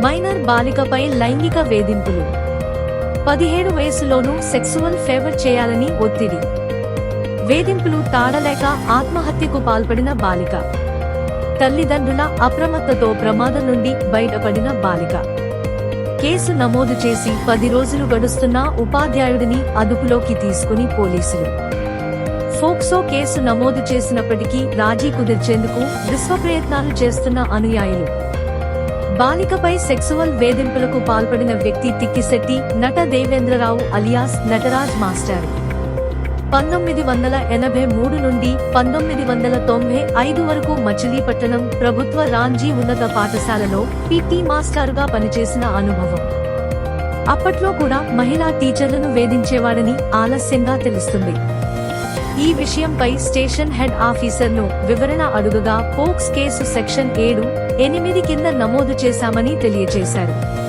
Minor బాలికపై లైంగిక వేధింపులు. పదిహేడు వయసులోనూ సెక్సువల్ ఫేవర్ చేయాలని ఒత్తిడి. వేధింపులు తాడలేక ఆత్మహత్యకు పాల్పడిన బాలిక. తల్లిదండ్రుల అప్రమత్తతో ప్రమాదం నుండి బయటపడిన బాలిక. కేసు నమోదు చేసి పది రోజులు గడుస్తున్న ఉపాధ్యాయుడిని అదుపులోకి తీసుకుని పోలీసులు. ఫోక్సో కేసు నమోదు చేసినప్పటికీ రాజీ కుదిర్చేందుకు విశ్వప్రయత్నాలు చేస్తున్న అనుయాయులు. బాలికపై సెక్సువల్ వేధింపులకు పాల్పడిన వ్యక్తి తిక్కిశెట్టి నట దేవేంద్రరావు అలియాస్ నటరాజ్ మాస్టర్. పంతొమ్మిది వందల ఎనభై మూడు నుండి పంతొమ్మిది వందల తొంభై ఐదు వరకు మచిలీపట్టణం ప్రభుత్వ రాంజీ ఉన్నత పాఠశాలలో పిటి మాస్టర్గా పనిచేసిన అనుభవం. అప్పట్లో కూడా మహిళా టీచర్లను వేధించేవాడని ఆలస్యంగా తెలుస్తుంది. ఈ విషయంపై స్టేషన్ హెడ్ ఆఫీసర్ను వివరణ అడుగగా పోక్స్ కేసు సెక్షన్ ఏడు ఎనిమిది కింద నమోదు చేశామని తెలియజేశారు.